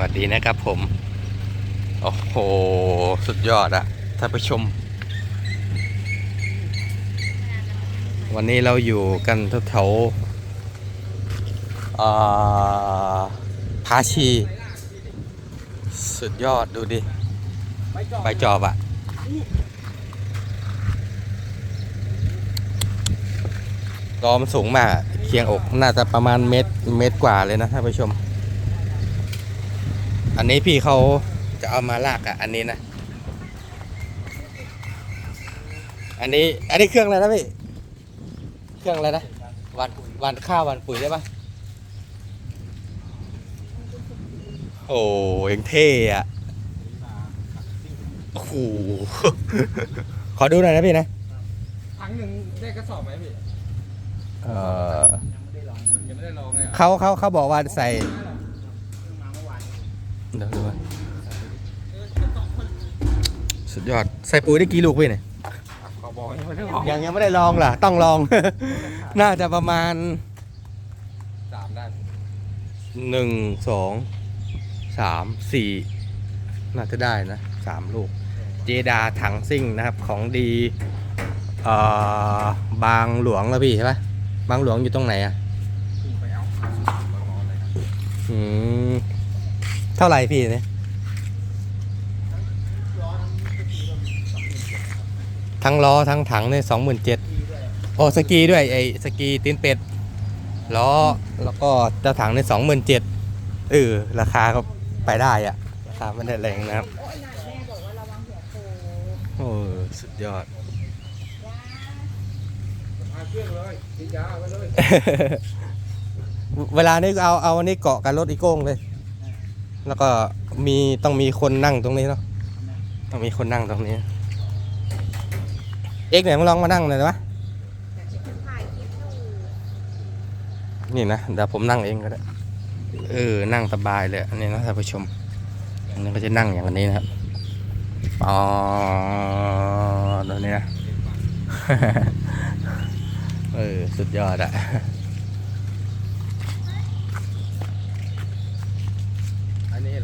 วัสดีนะครับผม โอ้โห สุดยอดอะท่านผู้ชม วันนี้เราอยู่กันแถวพาชี สุดยอดดูดิใบจอบอะรอมันสูงมาก เคียงอกน่าจะประมาณเมตรเมตรกว่าเลยนะท่านผู้ชม อันนี้พี่เขาจะเอามาลากอะอันนี้นะ อันนี้ อันนี้เครื่องอะไรนะพี่ เครื่องอะไรนะวันวันข้าววันปุ๋ยได้ปะโอ้ยังเท่อะโอ้โหขอดูหน่อยนะพี่นะถังหนึ่งได้กระสอบไหมพี่ เออยังไม่ได้ลองเลยอะเขาเขาเขาบอกว่าใส่ เดี๋ยวดูก่อนสุดยอด ใส่ปุ๋ยได้กี่ลูกพี่เนี่ยขอบอกยังไม่ได้ลองยังยังไม่ได้ลองล่ะ ต้องลอง น่าจะประมาณสามได้หนึ่งสองสามสี่น่าจะได้นะสามลูก เจดาถังซิ่งนะครับของดีเอ่อบางหลวงแล้วพี่ใช่ปะบางหลวงอยู่ตรงไหนอะ ขึ้นไปเอาร้อนๆเลยครับอืม เท่าไหร่พี่เนี่ยทั้งล้อทั้งถังเนี่ยสองหมื่นเจ็ดโอ้สกีด้วยไอ้สกีตีนเป็ดล้อแล้วก็เจ้าถังในสองหมื่นเจ็ดเออราคาก็ไปได้อะราคาไม่ได้แรงนะครับโอ้สุดยอดเครื่องเลาเลยเวลานี้เอาเอาอันนี้เกาะกับรถอีโก้งเลย แล้วก็มีต้องมีคนนั่งตรงนี้เนาะต้องมีคนนั่งตรงนี้ เอ็กเนี่ยมึงลองมานั่งหน่อยได้ปะนี่นะเดี๋ยวผมนั่งเองก็ได้เออนั่งสบายเลยอันนี้นะท่านผู้ชมอันนี้ก็จะนั่งอย่างนนี้นะครับอ๋อตัวนี้นะ เออ สุดยอดอะ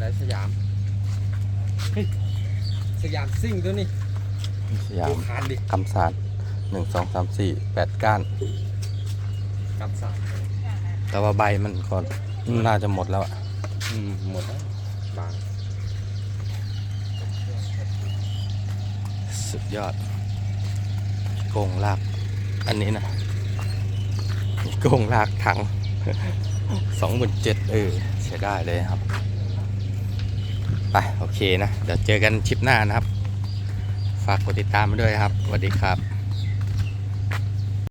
อันนี้อะไรสยามเฮ้ยสยามซิ่งตัวนี้สยาดูมคานดิคำสารหนึ่งสองสามสี่แปดก้าน กับสับแต่ว่าใบมันก็น่าจะหมดแล้วอะอืมหมดแล้วบางสุดยอดโกงลากอันนี้นะโกงลากถัง สองหมื่นเจ็ดเออใช้ได้เลยครับ ไปโอเคนะ เดี๋ยวเจอกันชิปหน้านะครับ ฝากกดติดตามมาด้วยครับสวัสดีครับ